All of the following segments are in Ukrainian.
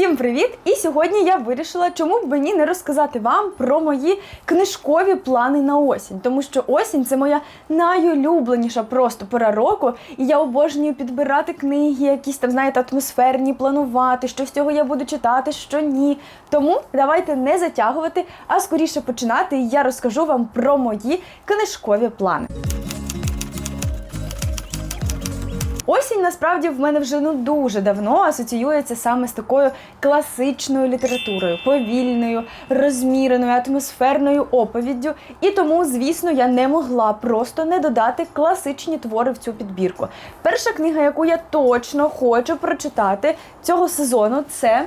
Всім привіт! І сьогодні я вирішила, чому б мені не розказати вам про мої книжкові плани на осінь. Тому що осінь це моя найулюбленіша просто пора року, і я обожнюю підбирати книги, якісь там, знаєте, атмосферні, планувати, що з цього я буду читати, що ні. Тому давайте не затягувати, а скоріше починати. І я розкажу вам про мої книжкові плани. Осінь насправді в мене вже ну дуже давно асоціюється саме з такою класичною літературою, повільною, розміреною, атмосферною оповіддю. І тому, звісно, я не могла просто не додати класичні твори в цю підбірку. Перша книга, яку я точно хочу прочитати цього сезону, це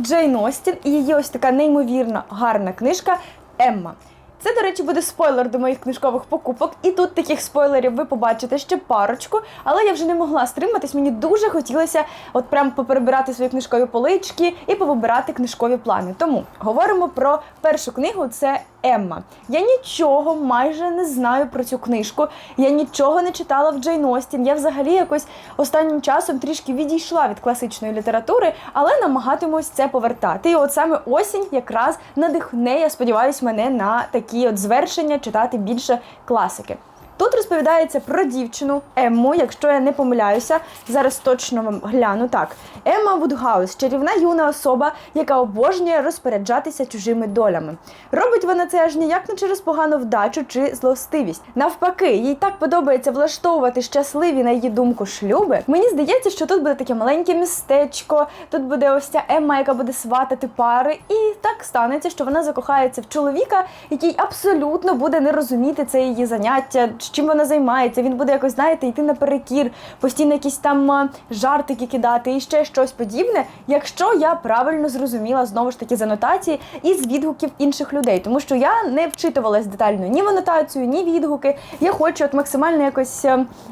Джейн Остін і її ось така неймовірно гарна книжка Емма. Це, до речі, буде спойлер до моїх книжкових покупок. І тут таких спойлерів ви побачите ще парочку, але я вже не могла стриматись. Мені дуже хотілося от прям поперебирати свої книжкові полички і повибирати книжкові плани. Тому говоримо про першу книгу. Це Емма. Я нічого майже не знаю про цю книжку. Я нічого не читала в Джейн Остін. Я взагалі якось останнім часом трішки відійшла від класичної літератури, але намагатимусь це повертати. І от саме осінь якраз надихне, я сподіваюся, мене на такі от звершення читати більше класики. Тут розповідається про дівчину Емму, якщо я не помиляюся, зараз точно вам гляну так. Емма Вудгаус чарівна юна особа, яка обожнює розпоряджатися чужими долями. Робить вона це аж ніяк не через погану вдачу чи злостивість. Навпаки, їй так подобається влаштовувати щасливі, на її думку, шлюби. Мені здається, що тут буде таке маленьке містечко, тут буде ось ця Емма, яка буде сватати пари, і так станеться, що вона закохається в чоловіка, який абсолютно буде не розуміти це її заняття чим вона займається. Він буде якось, знаєте, йти наперекір, постійно якісь там жартики кидати і ще щось подібне. Якщо я правильно зрозуміла знову ж таки з анотації і з відгуків інших людей, тому що я не вчитувалась детально ні в анотацію, ні відгуки. Я хочу от максимально якось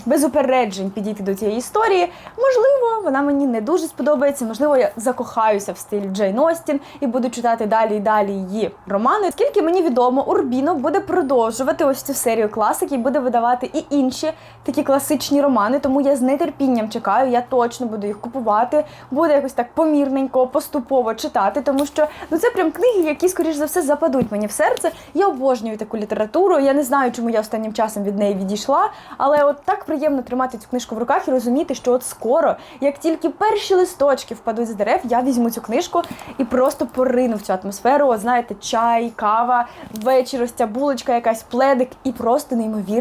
без упереджень підійти до цієї історії. Можливо, вона мені не дуже сподобається. Можливо, я закохаюся в стиль Джейн Остін і буду читати далі і далі її романи. Скільки мені відомо, Урбіно буде продовжувати ось цю серію класик і буде видавати і інші такі класичні романи, тому я з нетерпінням чекаю. Я точно буду їх купувати, буду якось так помірненько, поступово читати, тому що ну це прям книги, які, скоріш за все, западуть мені в серце. Я обожнюю таку літературу. Я не знаю, чому я останнім часом від неї відійшла, але от так приємно тримати цю книжку в руках і розуміти, що от скоро, як тільки перші листочки впадуть з дерев, я візьму цю книжку і просто порину в цю атмосферу. От знаєте, чай, кава, ввечері ось ця булочка, якась пледик, і просто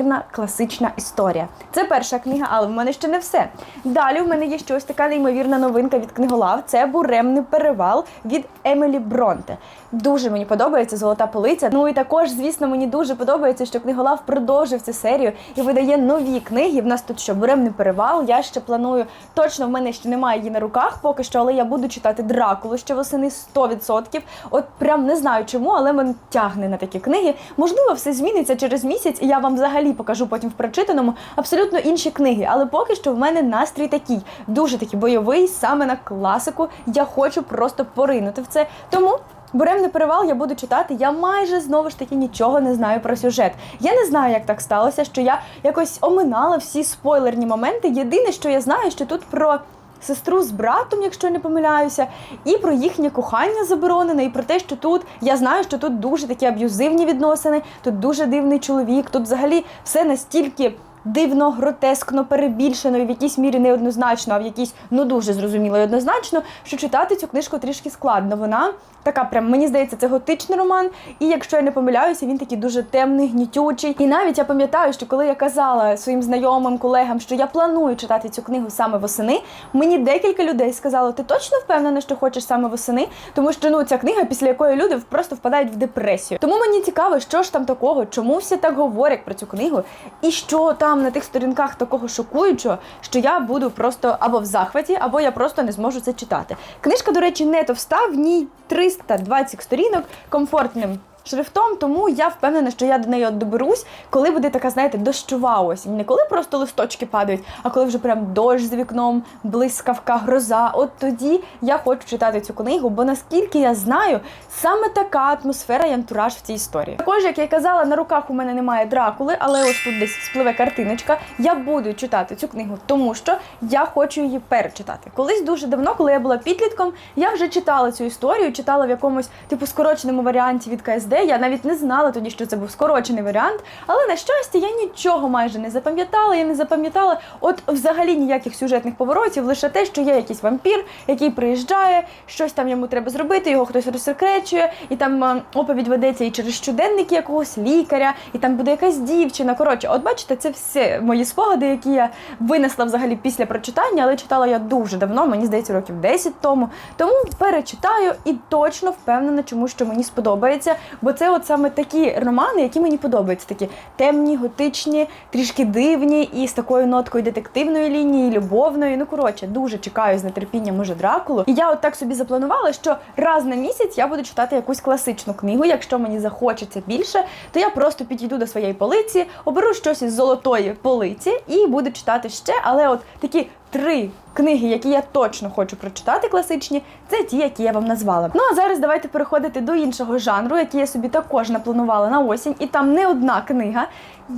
неймовірна класична історія. Це перша книга, але в мене ще не все. Далі в мене є щось така неймовірна новинка від книголав. Це буремний перевал від Емілі Бронте. Дуже мені подобається золота полиця. Ну і також, звісно, мені дуже подобається, що книголав продовжив цю серію і видає нові книги. В нас тут що буремний перевал. Я ще планую. Точно в мене ще немає її на руках поки що, але я буду читати Дракулу ще восени 100%. От прям не знаю чому, але мене тягне на такі книги. Можливо, все зміниться через місяць, і я вам взагалі покажу потім в прочитаному абсолютно інші книги. Але поки що в мене настрій такий, дуже такий бойовий, саме на класику. Я хочу просто поринути в це. Тому. Буремний перевал я буду читати. Я майже знову ж таки нічого не знаю про сюжет. Я не знаю, як так сталося, що я якось оминала всі спойлерні моменти. Єдине, що я знаю, що тут про сестру з братом, якщо не помиляюся, і про їхнє кохання заборонене, і про те, що тут я знаю, що тут дуже такі аб'юзивні відносини, тут дуже дивний чоловік, тут взагалі все настільки. Дивно, гротескно, перебільшено і в якійсь мірі неоднозначно, а в якійсь ну дуже зрозуміло і однозначно, що читати цю книжку трішки складно. Вона така, прям мені здається, це готичний роман. І якщо я не помиляюся, він такий дуже темний, гнітючий. І навіть я пам'ятаю, що коли я казала своїм знайомим колегам, що я планую читати цю книгу саме восени, мені декілька людей сказали: ти точно впевнена, що хочеш саме восени? Тому що ну ця книга, після якої люди просто впадають в депресію. Тому мені цікаво, що ж там такого, чому всі так говорять про цю книгу, і що там на тих сторінках такого шокуючого, що я буду просто або в захваті, або я просто не зможу це читати. Книжка, до речі, не товста, в ній 320 сторінок комфортним шрифтом, тому я впевнена, що я до неї доберусь, коли буде така, знаєте, дощова осінь. Не коли просто листочки падають, а коли вже прям дощ з вікном, блискавка, гроза. От тоді я хочу читати цю книгу, бо наскільки я знаю, саме така атмосфера і антураж в цій історії. Також, як я казала, на руках у мене немає дракули, але ось тут десь спливе картиночка. Я буду читати цю книгу, тому що я хочу її перечитати. Колись дуже давно, коли я була підлітком, я вже читала цю історію, читала в якомусь типу скороченому варіанті від КСД. Я навіть не знала тоді, що це був скорочений варіант. Але на щастя, я нічого майже не запам'ятала. Я не запам'ятала, от взагалі ніяких сюжетних поворотів, лише те, що є якийсь вампір, який приїжджає, щось там йому треба зробити, його хтось розсекречує, і там е, оповідь ведеться і через щоденник якогось лікаря, і там буде якась дівчина. Коротше, от бачите, це все мої спогади, які я винесла взагалі після прочитання, але читала я дуже давно, мені здається, років 10 тому. Тому перечитаю і точно впевнена, чому що мені сподобається. Бо це от саме такі романи, які мені подобаються, такі темні, готичні, трішки дивні, і з такою ноткою детективної лінії, любовної. Ну коротше, дуже чекаю з нетерпінням уже Дракулу. І я от так собі запланувала, що раз на місяць я буду читати якусь класичну книгу. Якщо мені захочеться більше, то я просто підійду до своєї полиці, оберу щось із золотої полиці і буду читати ще. Але от такі три книги, які я точно хочу прочитати, класичні, це ті, які я вам назвала. Ну а зараз давайте переходити до іншого жанру, який я собі також напланувала на осінь, і там не одна книга.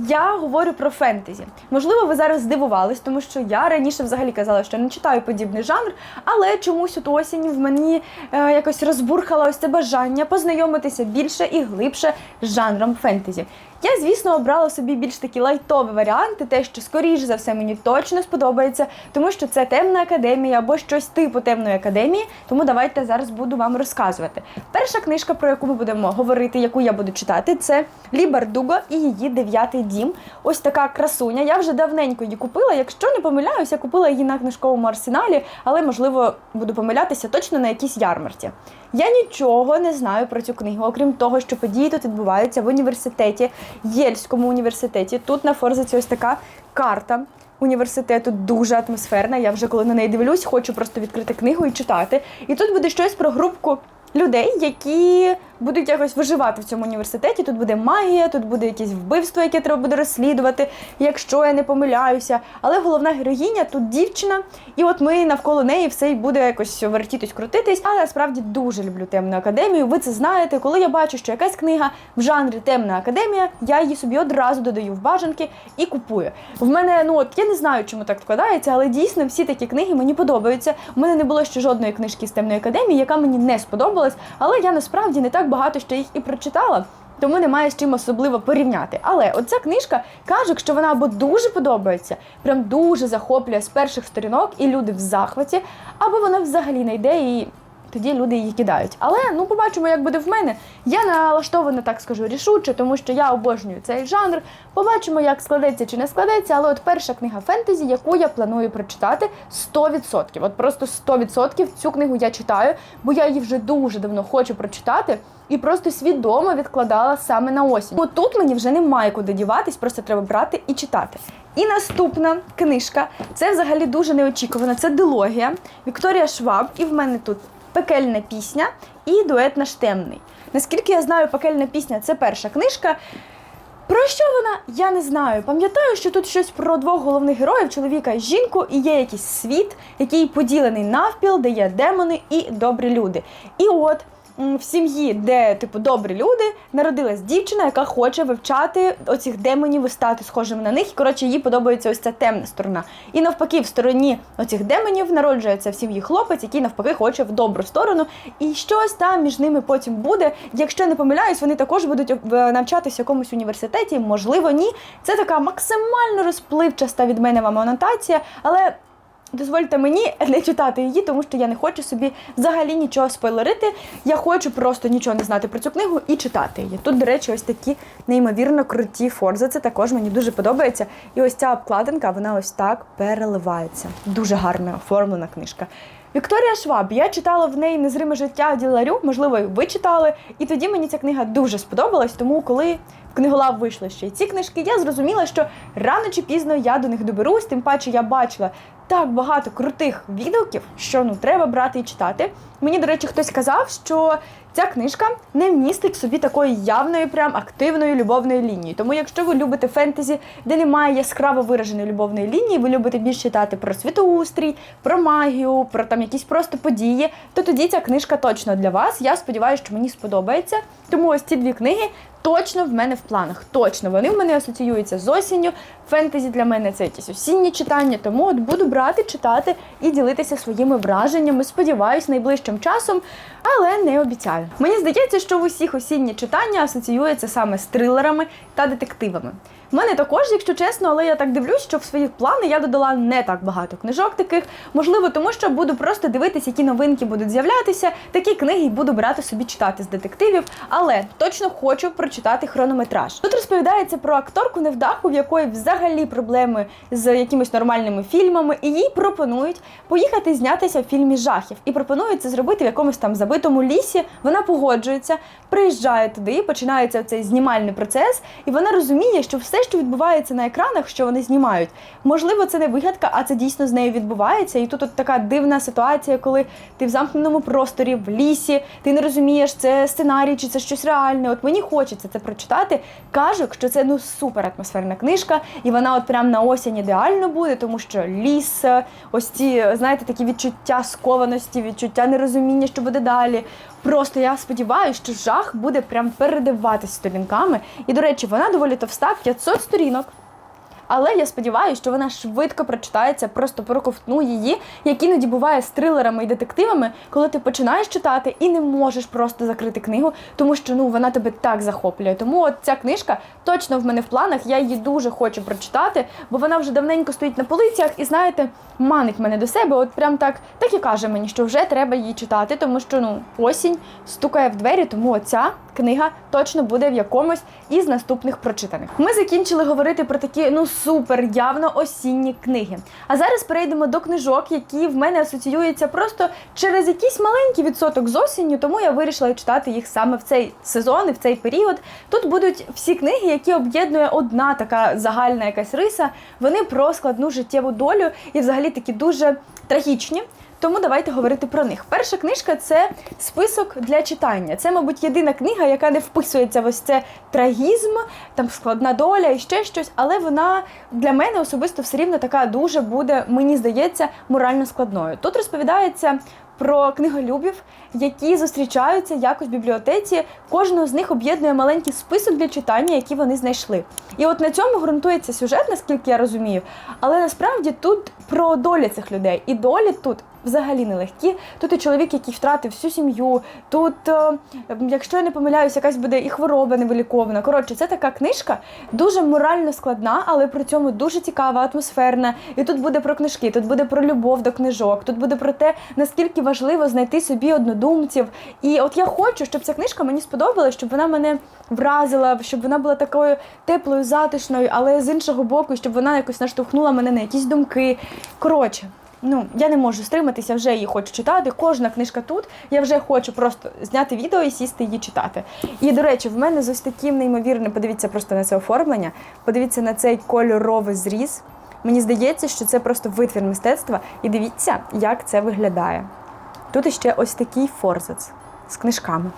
Я говорю про фентезі. Можливо, ви зараз здивувались, тому що я раніше взагалі казала, що не читаю подібний жанр, але чомусь от осінь в мені е, якось розбурхала ось це бажання познайомитися більше і глибше з жанром фентезі. Я, звісно, обрала собі більш такі лайтові варіанти, те, що скоріш за все мені точно сподобається, тому що це темна академія або щось типу темної академії. Тому давайте зараз буду вам розказувати. Перша книжка, про яку ми будемо говорити, яку я буду читати, це Лі Бардуго і її дев'ятий дім. Ось така красуня. Я вже давненько її купила. Якщо не помиляюся, купила її на книжковому арсеналі, але можливо буду помилятися точно на якійсь ярмарці. Я нічого не знаю про цю книгу, окрім того, що події тут відбуваються в університеті, Єльському університеті. Тут на форзаці ось така карта університету, дуже атмосферна. Я вже коли на неї дивлюсь, хочу просто відкрити книгу і читати. І тут буде щось про групку людей, які будуть якось виживати в цьому університеті. Тут буде магія, тут буде якесь вбивство, яке треба буде розслідувати, якщо я не помиляюся. Але головна героїня тут дівчина, і от ми навколо неї все й буде якось вертітись, крутитись. Але я справді дуже люблю темну академію. Ви це знаєте. Коли я бачу, що якась книга в жанрі темна академія, я її собі одразу додаю в бажанки і купую. В мене, ну от я не знаю, чому так складається, але дійсно всі такі книги мені подобаються. У мене не було ще жодної книжки з темної академії, яка мені не сподобалась, але я насправді не так багато ще їх і прочитала. Тому немає з чим особливо порівняти. Але оця книжка каже, що вона або дуже подобається, прям дуже захоплює з перших сторінок, і люди в захваті, або вона взагалі не йде і тоді люди її кидають. Але ну побачимо, як буде в мене. Я налаштована, так скажу, рішуче, тому що я обожнюю цей жанр. Побачимо, як складеться чи не складеться. Але от перша книга фентезі, яку я планую прочитати 100%. От просто 100% цю книгу я читаю, бо я її вже дуже давно хочу прочитати. І просто свідомо відкладала саме на осінь. Бо тут мені вже немає куди діватись, просто треба брати і читати. І наступна книжка це взагалі дуже неочікувано. Це дилогія Вікторія Шваб, і в мене тут пекельна пісня і дует наш темний. Наскільки я знаю, пекельна пісня це перша книжка. Про що вона? Я не знаю. Пам'ятаю, що тут щось про двох головних героїв, чоловіка і жінку, і є якийсь світ, який поділений навпіл, де є демони і добрі люди. І от в сім'ї, де типу добрі люди, народилась дівчина, яка хоче вивчати оцих демонів і стати схожими на них. І коротше, їй подобається ось ця темна сторона. І навпаки, в стороні оцих демонів народжується в сім'ї хлопець, який навпаки хоче в добру сторону. І щось там між ними потім буде. Якщо не помиляюсь, вони також будуть е, навчатися в якомусь університеті. Можливо, ні. Це така максимально розпливчаста від мене вам анотація, але. Дозвольте мені не читати її, тому що я не хочу собі взагалі нічого спойлерити. Я хочу просто нічого не знати про цю книгу і читати її. Тут, до речі, ось такі неймовірно круті форзи. Це також мені дуже подобається. І ось ця обкладинка, вона ось так переливається. Дуже гарно оформлена книжка. Вікторія Шваб, я читала в неї незриме життя Діларю, можливо, ви читали. І тоді мені ця книга дуже сподобалась. Тому, коли книголав вийшли ще й ці книжки, я зрозуміла, що рано чи пізно я до них доберусь, тим паче я бачила так багато крутих відгуків, що ну треба брати і читати. Мені, до речі, хтось казав, що ця книжка не містить в собі такої явної, прям активної любовної лінії. Тому, якщо ви любите фентезі, де немає яскраво вираженої любовної лінії, ви любите більш читати про світоустрій, про магію, про там якісь просто події, то тоді ця книжка точно для вас. Я сподіваюся, що мені сподобається. Тому ось ці дві книги точно в мене в планах. Точно вони в мене асоціюються з осінню. Фентезі для мене це якісь осінні читання, тому от буду брати, читати і ділитися своїми враженнями. Сподіваюсь, найближчим часом, але не обіцяю. Мені здається, що в усіх осінні читання асоціюються саме з трилерами та детективами. У мене також, якщо чесно, але я так дивлюсь, що в свої плани я додала не так багато книжок таких. Можливо, тому що буду просто дивитися, які новинки будуть з'являтися. Такі книги буду брати собі читати з детективів, але точно хочу прочитати хронометраж. Тут розповідається про акторку невдаху, в якої взагалі проблеми з якимись нормальними фільмами, і їй пропонують поїхати знятися в фільмі жахів. І пропонують це зробити в якомусь там забитому лісі. Вона погоджується, приїжджає туди, починається цей знімальний процес, і вона розуміє, що все, що відбувається на екранах, що вони знімають, можливо, це не вигадка, а це дійсно з нею відбувається. І тут от така дивна ситуація, коли ти в замкненому просторі, в лісі, ти не розумієш, це сценарій чи це щось реальне. От мені хочеться це прочитати. Кажуть, що це ну супер атмосферна книжка, і вона от прям на осінь ідеально буде, тому що ліс, е, ось ці, знаєте, такі відчуття скованості, відчуття нерозуміння, що буде далі. Просто я сподіваюся, що жах буде прям передиватись сторінками. І, до речі, вона доволі товста, 500 сторінок. Але я сподіваюся, що вона швидко прочитається, просто проковтну її, як іноді буває з трилерами і детективами, коли ти починаєш читати і не можеш просто закрити книгу, тому що ну вона тебе так захоплює. Тому от ця книжка точно в мене в планах. Я її дуже хочу прочитати, бо вона вже давненько стоїть на полицях, і знаєте, манить мене до себе. От прям так, так і каже мені, що вже треба її читати, тому що ну осінь стукає в двері, тому оця книга точно буде в якомусь із наступних прочитаних. Ми закінчили говорити про такі ну супер явно осінні книги. А зараз перейдемо до книжок, які в мене асоціюються просто через якийсь маленький відсоток з осінню, тому я вирішила читати їх саме в цей сезон і в цей період. Тут будуть всі книги, які об'єднує одна така загальна якась риса. Вони про складну життєву долю і взагалі такі дуже трагічні. Тому давайте говорити про них. Перша книжка це список для читання. Це, мабуть, єдина книга, яка не вписується в ось це трагізм, там складна доля і ще щось, але вона для мене особисто все рівно така дуже буде, мені здається, морально складною. Тут розповідається. Про книголюбів, які зустрічаються якось в бібліотеці, кожного з них об'єднує маленький список для читання, які вони знайшли. І от на цьому ґрунтується сюжет, наскільки я розумію. Але насправді тут про долі цих людей. І долі тут взагалі нелегкі. Тут і чоловік, який втратив всю сім'ю. Тут, е, якщо я не помиляюсь, якась буде і хвороба невиліковна. Коротше, це така книжка дуже морально складна, але при цьому дуже цікава, атмосферна. І тут буде про книжки, тут буде про любов до книжок, тут буде про те, наскільки важливо знайти собі однодумців. І от я хочу, щоб ця книжка мені сподобалась, щоб вона мене вразила, щоб вона була такою теплою, затишною, але з іншого боку, щоб вона якось наштовхнула мене на якісь думки. Коротше. Ну, я не можу стриматися, вже її хочу читати. Кожна книжка тут. Я вже хочу просто зняти відео і сісти її читати. І, до речі, в мене з ось таким неймовірним, подивіться просто на це оформлення, подивіться на цей кольоровий зріз. Мені здається, що це просто витвір мистецтва. І дивіться, як це виглядає. Тут іще ось такий форзац з книжками.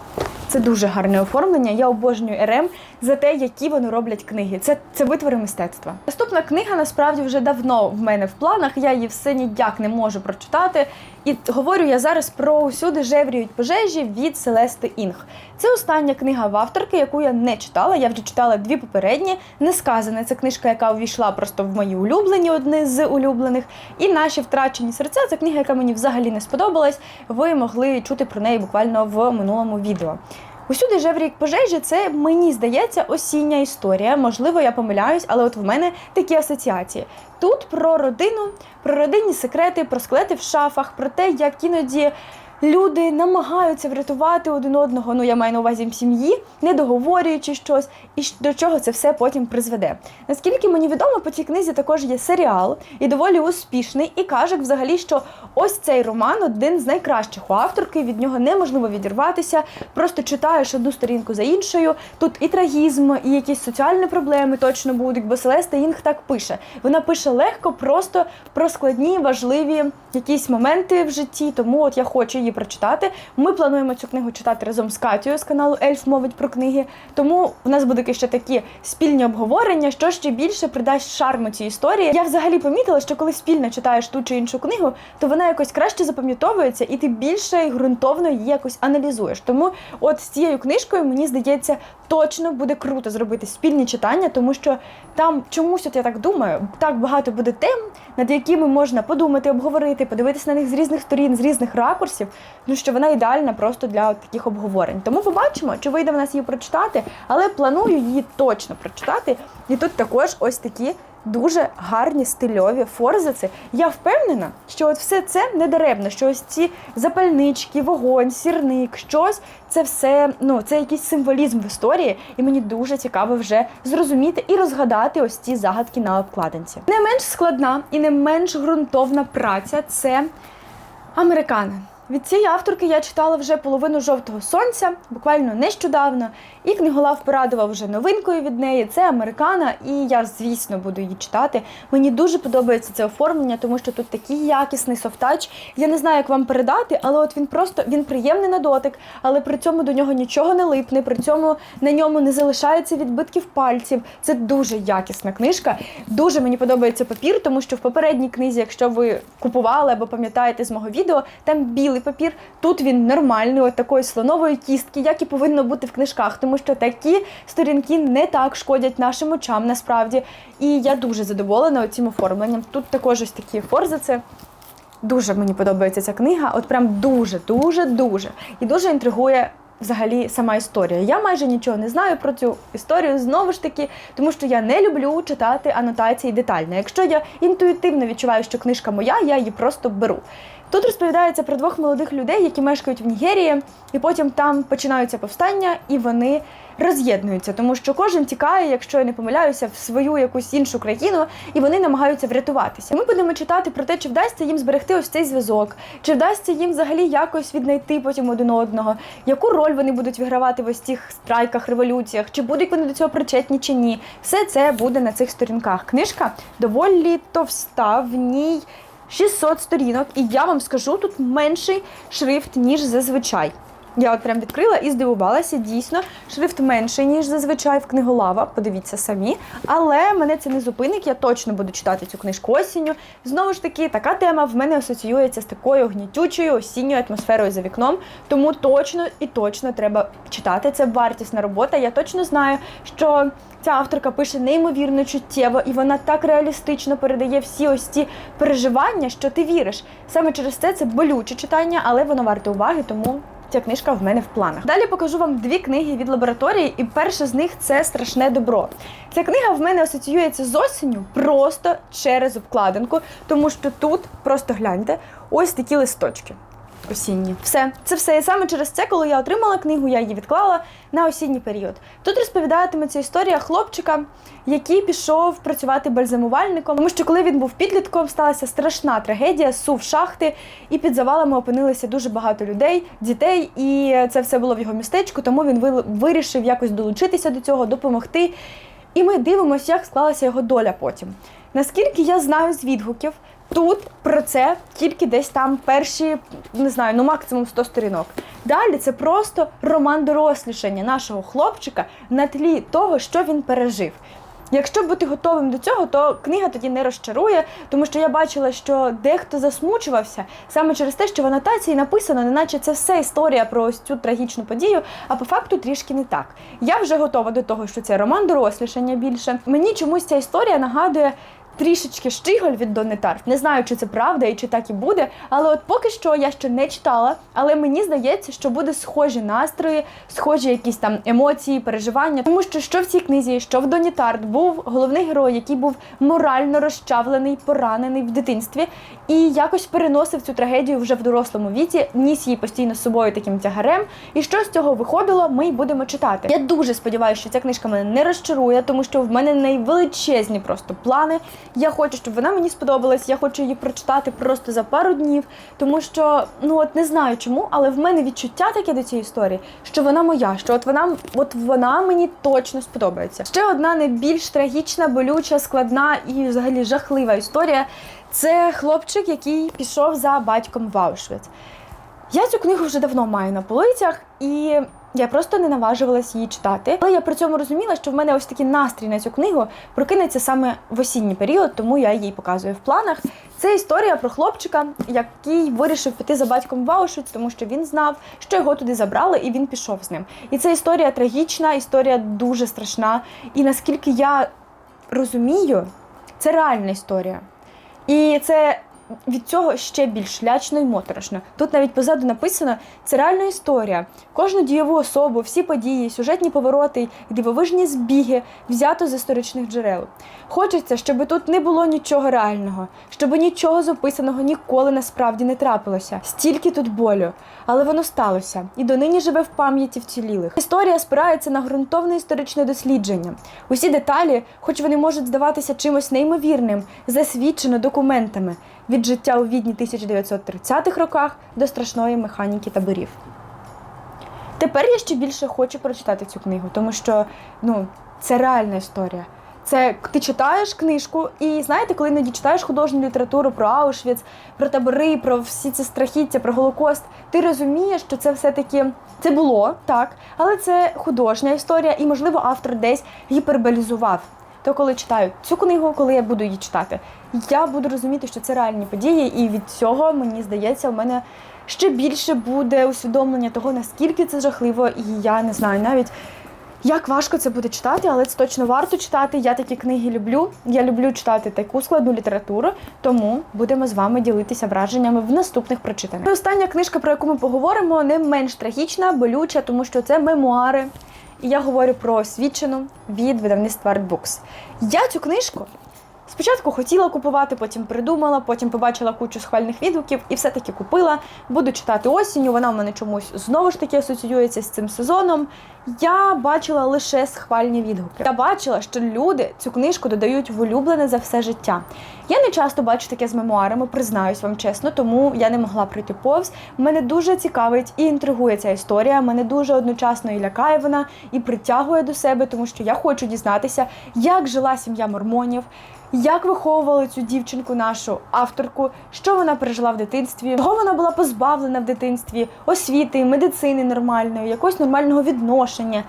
Це дуже гарне оформлення. Я обожнюю РМ за те, які вони роблять книги. Це, це витвори мистецтва. Наступна книга насправді вже давно в мене в планах. Я її все ніяк не можу прочитати. І говорю я зараз про усюди жевріють пожежі від Селести Інг. Це остання книга в авторки, яку я не читала. Я вже читала дві попередні. Не сказане. це книжка, яка увійшла просто в мої улюблені, одні з улюблених. І наші втрачені серця це книга, яка мені взагалі не сподобалась. Ви могли чути про неї буквально в минулому відео. Усюди жеврік пожежі це мені здається осіння історія. Можливо, я помиляюсь, але от в мене такі асоціації. Тут про родину, про родинні секрети, про склети в шафах, про те, як іноді люди намагаються врятувати один одного. Ну я маю на увазі сім'ї, не договорюючи щось, і до чого це все потім призведе. Наскільки мені відомо, по цій книзі також є серіал і доволі успішний. І каже взагалі, що ось цей роман один з найкращих у авторки. Від нього неможливо відірватися. Просто читаєш одну сторінку за іншою. Тут і трагізм, і якісь соціальні проблеми точно будуть, бо Селеста Інг так пише. Вона пише легко, просто про складні, важливі якісь моменти в житті. Тому от я хочу її прочитати. Ми плануємо цю книгу читати разом з Катєю з каналу Ельф мовить про книги. Тому у нас будуть ще такі спільні обговорення, що ще більше придасть шарму цій історії. Я взагалі помітила, що коли спільно читаєш ту чи іншу книгу, то вона якось краще запам'ятовується, і ти більше і ґрунтовно її якось аналізуєш. Тому, от з цією книжкою, мені здається, точно буде круто зробити спільні читання, тому що там чомусь, от я так думаю, так багато буде тем, над якими можна подумати, обговорити, подивитися на них з різних сторін, з різних ракурсів. Ну що вона ідеальна просто для таких обговорень. Тому побачимо, чи вийде в нас її прочитати, але планую її точно прочитати. І тут також ось такі. Дуже гарні стильові форзаци. Я впевнена, що от все це не даремно, що ось ці запальнички, вогонь, сірник, щось це все ну це якийсь символізм в історії, і мені дуже цікаво вже зрозуміти і розгадати ось ці загадки на обкладинці. Не менш складна і не менш ґрунтовна праця це американи. Від цієї авторки я читала вже половину жовтого сонця, буквально нещодавно, і книголав порадував вже новинкою від неї. Це американа, і я, звісно, буду її читати. Мені дуже подобається це оформлення, тому що тут такий якісний софтач. Я не знаю, як вам передати, але от він просто він приємний на дотик, але при цьому до нього нічого не липне, при цьому на ньому не залишається відбитків пальців. Це дуже якісна книжка. Дуже мені подобається папір, тому що в попередній книзі, якщо ви купували або пам'ятаєте з мого відео, там білий папір. Тут він нормальний, от такої слонової кістки, як і повинно бути в книжках, тому що такі сторінки не так шкодять нашим очам насправді. І я дуже задоволена цим оформленням. Тут також ось такі форзаци. Дуже мені подобається ця книга. От прям дуже, дуже, дуже. І дуже інтригує взагалі сама історія. Я майже нічого не знаю про цю історію знову ж таки, тому що я не люблю читати анотації детально. Якщо я інтуїтивно відчуваю, що книжка моя, я її просто беру. Тут розповідається про двох молодих людей, які мешкають в Нігерії, і потім там починаються повстання, і вони роз'єднуються, тому що кожен тікає, якщо я не помиляюся, в свою якусь іншу країну, і вони намагаються врятуватися. Ми будемо читати про те, чи вдасться їм зберегти ось цей зв'язок, чи вдасться їм взагалі якось віднайти потім один одного, яку роль вони будуть відгравати в ось цих страйках, революціях, чи будуть вони до цього причетні чи ні. Все це буде на цих сторінках. Книжка доволі товста, в ній 600 сторінок, і я вам скажу, тут менший шрифт, ніж зазвичай. Я от прям відкрила і здивувалася. Дійсно, шрифт менший, ніж зазвичай в книголава. Подивіться самі. Але мене це не зупинить. Я точно буду читати цю книжку осінню. Знову ж таки, така тема в мене асоціюється з такою гнітючою осінньою атмосферою за вікном. Тому точно і точно треба читати. Це вартісна робота. Я точно знаю, що ця авторка пише неймовірно чуттєво, і вона так реалістично передає всі ось ці переживання, що ти віриш. Саме через це це болюче читання, але воно варте уваги, тому. Ця книжка в мене в планах. Далі покажу вам дві книги від лабораторії, і перша з них це страшне добро. Ця книга в мене асоціюється з осінню просто через обкладинку, тому що тут просто гляньте ось такі листочки. Осінні, все це все. І саме через це, коли я отримала книгу, я її відклала на осінній період. Тут розповідатиметься історія хлопчика, який пішов працювати бальзамувальником, тому що коли він був підлітком, сталася страшна трагедія, сув шахти, і під завалами опинилося дуже багато людей, дітей, і це все було в його містечку. Тому він ви- вирішив якось долучитися до цього, допомогти. І ми дивимося, як склалася його доля потім. Наскільки я знаю з відгуків, тут про це тільки десь там перші, не знаю, ну максимум 100 сторінок. Далі це просто роман дорослішання нашого хлопчика на тлі того, що він пережив. Якщо бути готовим до цього, то книга тоді не розчарує, тому що я бачила, що дехто засмучувався саме через те, що в анотації написано, неначе це все історія про ось цю трагічну подію, а по факту трішки не так. Я вже готова до того, що це роман дорослішання більше. Мені чомусь ця історія нагадує трішечки штиголь від Донни. Не знаю, чи це правда і чи так і буде. Але от поки що я ще не читала. Але мені здається, що буде схожі настрої, схожі якісь там емоції, переживання. Тому що що в цій книзі, що в Донні був головний герой, який був морально розчавлений, поранений в дитинстві, і якось переносив цю трагедію вже в дорослому віці, ніс її постійно з собою таким тягарем. І що з цього виходило, ми й будемо читати. Я дуже сподіваюся, що ця книжка мене не розчарує, тому що в мене найвеличезні просто плани. Я хочу, щоб вона мені сподобалась. Я хочу її прочитати просто за пару днів, тому що ну от не знаю чому, але в мене відчуття таке до цієї історії, що вона моя, що от вона, от вона мені точно сподобається. Ще одна не більш трагічна, болюча, складна і взагалі жахлива історія. Це хлопчик, який пішов за батьком в Аушвіц. Я цю книгу вже давно маю на полицях, і я просто не наважувалась її читати. Але я при цьому розуміла, що в мене ось такий настрій на цю книгу прокинеться саме в осінній період, тому я її показую в планах. Це історія про хлопчика, який вирішив піти за батьком в Аушвіц, тому що він знав, що його туди забрали, і він пішов з ним. І це історія трагічна, історія дуже страшна. І наскільки я розумію, це реальна історія. І це від цього ще більш лячно і моторошно. Тут навіть позаду написано це реальна історія. Кожну дієву особу, всі події, сюжетні повороти і дивовижні збіги взято з історичних джерел. Хочеться, щоб тут не було нічого реального, щоб нічого з описаного ніколи насправді не трапилося. Стільки тут болю, але воно сталося і донині живе в пам'яті вцілілих. Історія спирається на ґрунтовне історичне дослідження. Усі деталі, хоч вони можуть здаватися чимось неймовірним, засвідчено документами від життя у відні 1930-х роках до страшної механіки таборів. Тепер я ще більше хочу прочитати цю книгу, тому що ну, це реальна історія. Це ти читаєш книжку, і знаєте, коли іноді читаєш художню літературу про Аушвіц, про табори, про всі ці страхіття, про Голокост, ти розумієш, що це все-таки це було так, але це художня історія, і, можливо, автор десь гіперболізував. То коли читаю цю книгу, коли я буду її читати, я буду розуміти, що це реальні події, і від цього мені здається, у мене ще більше буде усвідомлення того, наскільки це жахливо, і я не знаю навіть. Як важко це буде читати, але це точно варто читати. Я такі книги люблю. Я люблю читати таку складну літературу, тому будемо з вами ділитися враженнями в наступних прочитаннях. Остання книжка, про яку ми поговоримо, не менш трагічна, болюча, тому що це мемуари. І я говорю про освічену від видавництва Artbooks. Я цю книжку спочатку хотіла купувати, потім придумала, потім побачила кучу схвальних відгуків і все-таки купила. Буду читати осінню. Вона в мене чомусь знову ж таки асоціюється з цим сезоном. Я бачила лише схвальні відгуки. Я бачила, що люди цю книжку додають в улюблене за все життя. Я не часто бачу таке з мемуарами, признаюсь вам чесно, тому я не могла пройти повз. Мене дуже цікавить і інтригує ця історія. Мене дуже одночасно і лякає вона, і притягує до себе, тому що я хочу дізнатися, як жила сім'я мормонів. Як виховували цю дівчинку, нашу авторку, що вона пережила в дитинстві, чого вона була позбавлена в дитинстві, освіти, медицини нормальної, якогось нормального відношення.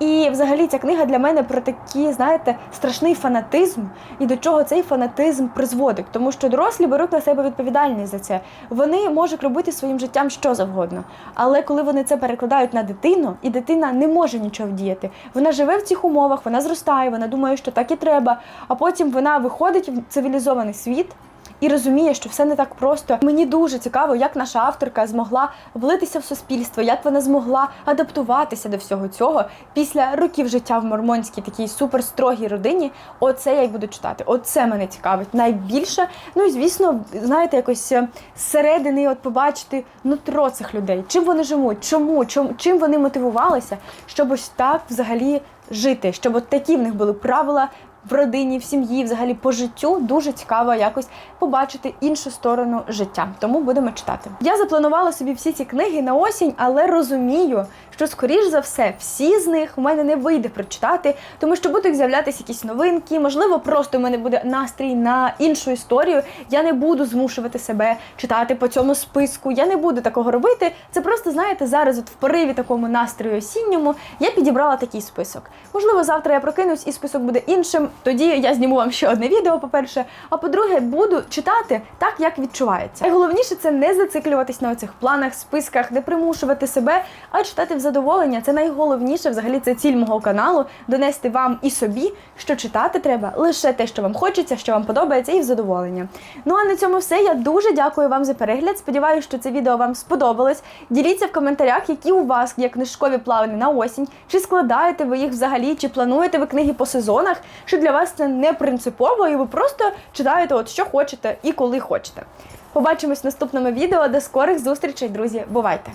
І взагалі ця книга для мене про такий, знаєте, страшний фанатизм і до чого цей фанатизм призводить. Тому що дорослі беруть на себе відповідальність за це. Вони можуть робити своїм життям що завгодно. Але коли вони це перекладають на дитину, і дитина не може нічого вдіяти, вона живе в цих умовах, вона зростає, вона думає, що так і треба. А потім вона виходить в цивілізований світ. І розуміє, що все не так просто. Мені дуже цікаво, як наша авторка змогла влитися в суспільство, як вона змогла адаптуватися до всього цього після років життя в мормонській такій суперстрогій родині. Оце я й буду читати. Оце мене цікавить найбільше. Ну і звісно, знаєте, якось е, зсередини от побачити нутро цих людей, чим вони живуть, чому, чим вони мотивувалися, щоб ось так взагалі жити, щоб от такі в них були правила в родині, в сім'ї, взагалі по життю дуже цікаво якось побачити іншу сторону життя. Тому будемо читати. Я запланувала собі всі ці книги на осінь, але розумію, що скоріш за все всі з них у мене не вийде прочитати, тому що будуть з'являтися якісь новинки. Можливо, просто у мене буде настрій на іншу історію. Я не буду змушувати себе читати по цьому списку. Я не буду такого робити. Це просто знаєте, зараз, от в пориві такому настрою осінньому, я підібрала такий список. Можливо, завтра я прокинусь і список буде іншим. Тоді я зніму вам ще одне відео, по-перше. А по-друге, буду читати так, як відчувається. Найголовніше це не зациклюватись на оцих планах, списках, не примушувати себе, а читати в задоволення. Це найголовніше, взагалі, це ціль мого каналу донести вам і собі, що читати треба лише те, що вам хочеться, що вам подобається, і в задоволення. Ну а на цьому все. Я дуже дякую вам за перегляд. Сподіваюся, що це відео вам сподобалось. Діліться в коментарях, які у вас є книжкові плани на осінь, чи складаєте ви їх взагалі, чи плануєте ви книги по сезонах, що для вас це не принципово, і ви просто читаєте, от що хочете і коли хочете. Побачимось в наступному відео. До скорих зустрічей, друзі. Бувайте!